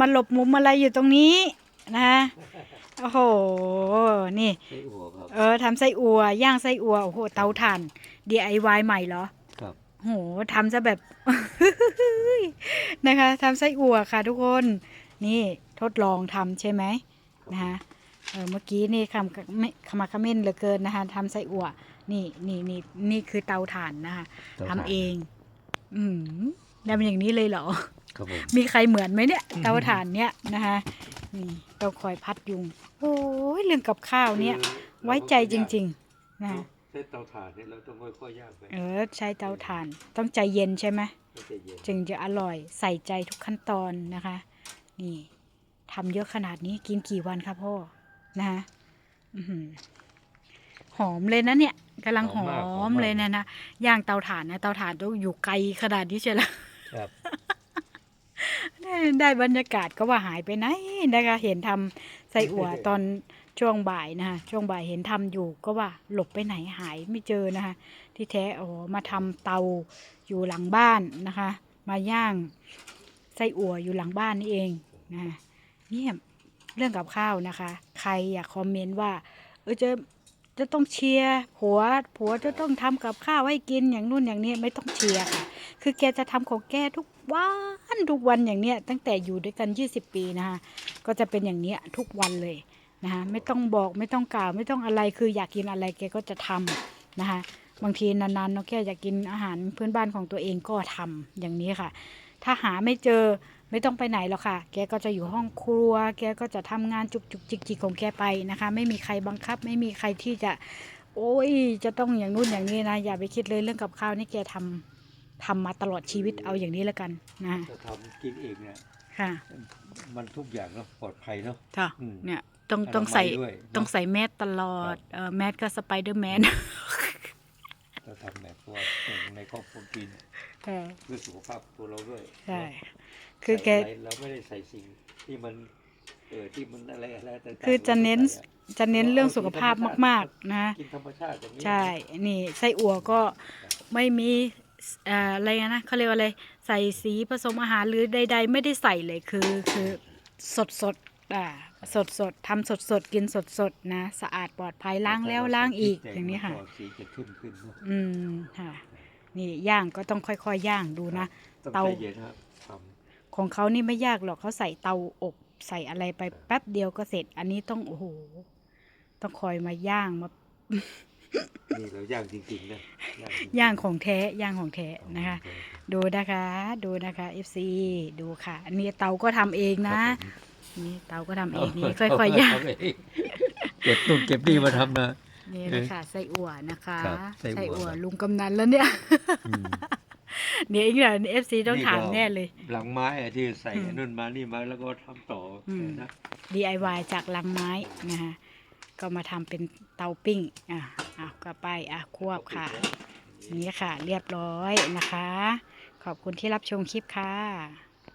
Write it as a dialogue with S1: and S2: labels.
S1: มาหลบมุมอะไรอยู่ตรงนี้นะคะโอ้โห นี่
S2: ไส้อั่วครับ
S1: เออทำไส้อัวย่างไส้อัวโอ้โหเตาถ่าน DIY ใหม่เหรอ
S2: ครับ
S1: โหทำซะแบบ นะคะทำไส้อั่วค่ะทุกคน นี่ทดลองทำใช่ไหมนะคะเออเมื่อกี้นี่คำกะไม่ขมักเขม้นเหลือเกินนะคะทำไส้อั่วนี่นี่นี่นี่คือเตาถ่านนะคะ
S2: ตา
S1: ทำ
S2: ถ่าน
S1: เอง อืม ทำอย่างนี้เลยเหรอ
S2: ครับผม
S1: มีใครเหมือนไหมเนี่ยเตาถ่านเนี่ยนะคะนี่ต้องคอยพัดยุง โอ้ยเรื่องกับข้าวเนี่ย ไว้ใจจริง ๆนะคะ
S2: ใช้เตาถ่านเนี่ยเราต้องค่อยๆย่างไป
S1: เออใช้เตาถ่านต้องใจเย็นใช่ไหม
S2: ไม่ใช่เย็น
S1: จึงจะอร่อยใส่ใจทุกขั้นตอนนะคะ นี่ทำเยอะขนาดนี้กินกี่วันครับพ่อนะคะอื้อหือหอมเลยนะเนี่ยกำลังหอมเลยนะนะย่างเตาถ่านนะเตาถ่านต้องอยู่ไกลขนาดนี้ใช่ไหม
S2: ครับ
S1: ได้ได้บรรยากาศก็ว่าหายไปไหนนะคะ เห็นทำไส้อั่วตอนช่วงบ่ายนะคะช่วงบ่ายเห็นทำอยู่ก็ว่าหลบไปไหนหายไม่เจอนะคะ ที่แท้โอ้โหมาทำเตาอยู่หลังบ้านนะคะ มาย่างไส้อั่วอยู่หลังบ้านนี่เองนะคะเยี่ยมเรื่องกับข้าวนะคะ ใครอยากคอมเมนต์ว่า เออจะ จะต้องเชียร์ผัวผัวจะต้องทำกับข้าวให้กินอย่างนู่นอย่างนี้ไม่ต้องเชียร์ค่ะ คือแกจะทำของแกทุกวันทุกวันอย่างเนี้ยตั้งแต่อยู่ด้วยกัน 20 ปีนะคะก็จะเป็นอย่างเนี้ยทุกวันเลยนะคะไม่ต้องบอกไม่ต้องกล่าวไม่ต้องอะไรคืออยากกินอะไรแกก็จะทำนะคะบางทีนานๆเนาะแกอยากกินอาหารเพื่อนบ้านของตัวเองก็ทำอย่างนี้ค่ะ ถ้าหาไม่เจอ ไม่ต้องไปไหนหรอกค่ะ แกก็จะอยู่ห้องครัว แกก็จะทำงานจุกจุกจิกจิกของแกไปนะคะ ไม่มีใครบังคับ ไม่มีใครที่จะ โอ้ย จะต้องอย่างนู่นอย่างนี้นะ อย่าไปคิดเลยเรื่องกับข้าวนี่แกทำทำมาตลอดชีวิตเอาอย่างนี้แล้วกันนะ
S2: ถ้าทำกินเองเนี่ย
S1: ค่ะ
S2: มันทุกอย่างเนาะปลอดภัยเนาะ
S1: ค่ะ
S2: อืม
S1: เนี่ยต้อง
S2: อนามัย
S1: ต้องใส่
S2: ด้วยเนอะ
S1: ต้องใส่แมสตลอดเออแมสก็สไปเดอร์แมน
S2: เราทำแบบตัวในครอบครัวกินเพื่อสุขภาพตัวเราด้วย
S1: ใช่
S2: เนอะ
S1: คือแก
S2: ใส่ะไรเราไม่ได้ใส่สิ่งที่มันเออที่มันอะไรอะไรต่างๆ
S1: คือจะเน้น
S2: ราไม่ใส่อะ
S1: จะเน้นเรื่องสุขภาพมาก ๆ นะ
S2: กินธรรมชาติอย่างนี้
S1: ใช่นี่ไส้อั่วก็ไม่มีเอ่ออะไรนะเขาเรียกว่าอะไรใส่สีผสมอาหารหรือใด ๆ ไม่ได้ใส่เลยคือคือสดสดๆอ่า สดสดๆทำสดสดๆกินสดสดๆนะ สะอาดปลอดภัยล้างแล้วล้างอีกอย่างนี้ค่ะ
S2: สีจะเข้มขึ้นเนอะ
S1: อืมค่ะ นี่ย่างก็ต้องค่อยๆย่างดูนะ
S2: ต้อง
S1: เตา
S2: ใจเย็นครับท
S1: ของเขานี่ไม่ยากหรอกเขาใส่เตาอบใส่อะไรไปแป๊บเดียวก็เสร็จ อันนี้ต้องโอ้โหต้องคอยมาย่างมาำ
S2: นี่เราย่างจริงๆนะย่างจริๆ
S1: ย่างของแท้ย่างของแท้นะคะ
S2: โอเดู
S1: นะคะ ดูนะคะ FC ดูค่ะ อันนี้เตาก็ทำเองนะ นี่เตาก็ทำเองนี่ค่อยๆย่าง
S2: ทำเองเก็บนู่นเก็บนี่มาทำนะ
S1: นี่เลยค่ะไส้อั่วนะคะ
S2: ครับไส้อั่ว
S1: อั่วลุงกำนันแล้วเนี่ย
S2: อืม
S1: เดี๋ยวอีกหน่อยเอฟซีต้องถาม
S2: ก็
S1: แน่เลย
S2: หลังไม้อะที่ใส่
S1: อืม
S2: นู่นมานี่มาแล้วก็ทำต่ออ
S1: ม
S2: นะ
S1: DIY จากลังไม้นะคะก็มาทำเป็นเตาปิ้งอะอะก็ไปอะควบค่ะ นี่ค่ะ เรียบร้อยนะคะ ขอบคุณที่รับชมคลิปค่ะ